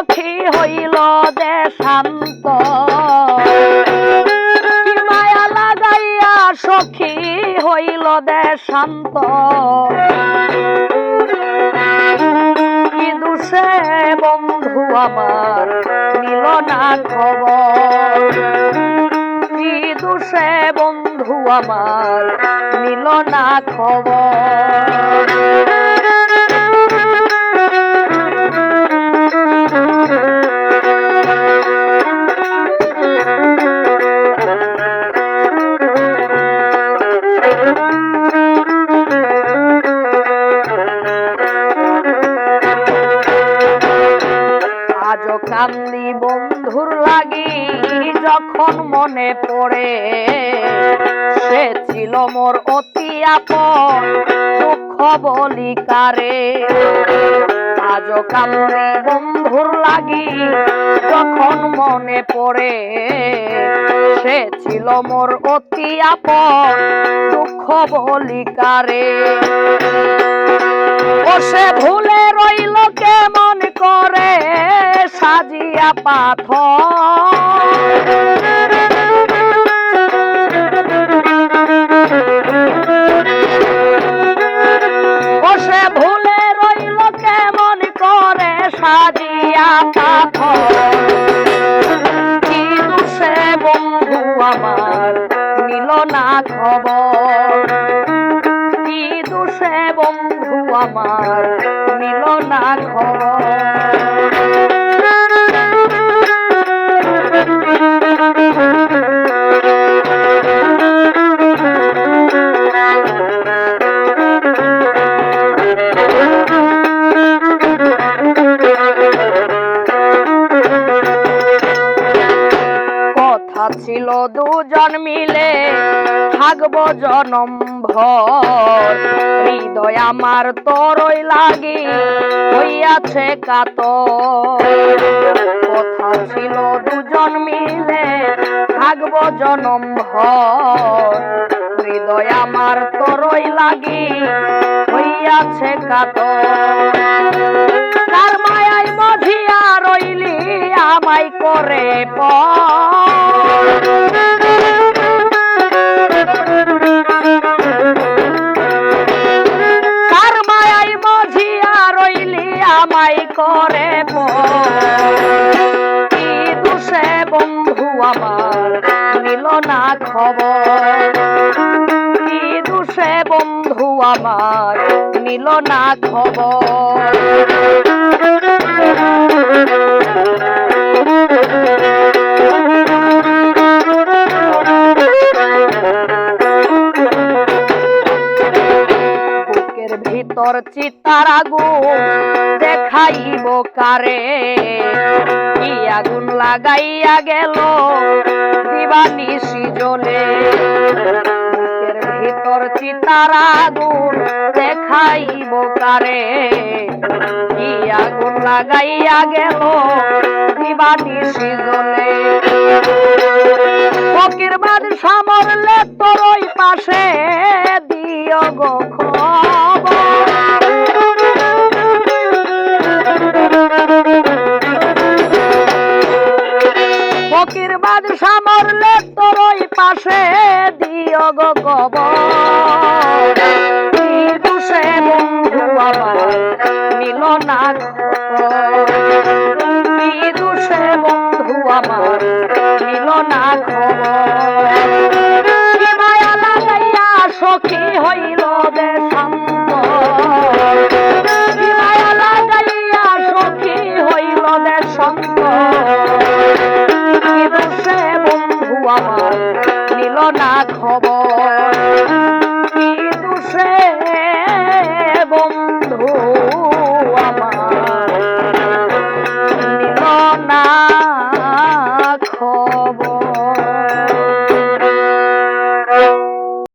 সখী হইল দেশান্ত। কি মায়া লাগাইয়া সখী হইল দেশান্ত। কি দুষে বন্ধু আমার নিল না খবর। কি বন্ধু আমার নিল না খবর। কান্দি বন্ধুর লাগি যখন মনে পড়ে, সে ছিল মোর অতি আপন, দুঃখ বলি কারে। আজও কান্দি বন্ধুর লাগি যখন মনে পড়ে, সে ছিল মোর অতি আপন, দুঃখ বলি কারে। ও সে ভুলে রইল কেমন করে সাজিয়া পাথর। ও সে ভুলে রইল কেমন করে সাজিয়া পাথর। কি দুষে বন্ধু আমার নিল না খবর। কি দোষে বন্ধু আমার না খবর। দুজন মিলে থাকব জনম ভর। হৃদয় আমার তোরই লাগি হইয়াছে কাত কথা ছিল দুজন মিলে থাকব জনম ভর। হৃদয় আমার তোরই লাগি হইয়াছে কাত তার মায়ায় রইলি আমায় করে কার করে কি দুষে বন্ধু আমার? নিল না খবর। কি দুষে বন্ধু আমার? নিল না খবর। ভিতর চিতার আগুন দেখাইব কারে? কি আগুন লাগাইয়া গেল দিবানিশি জ্বলে ভিতর চিতার আগুন দেখাইব কারে? কি আগুন লাগাইয়া গেল দিবানিশি জ্বলে ফকির বাদ সামরলে তোর ওই পাশে পাশে দিও গো কবর। কি দুষে বন্ধু আমার, নিল না খবর। কি দুষে বন্ধু আমার, নিল না খবর। সখী হই না খবর।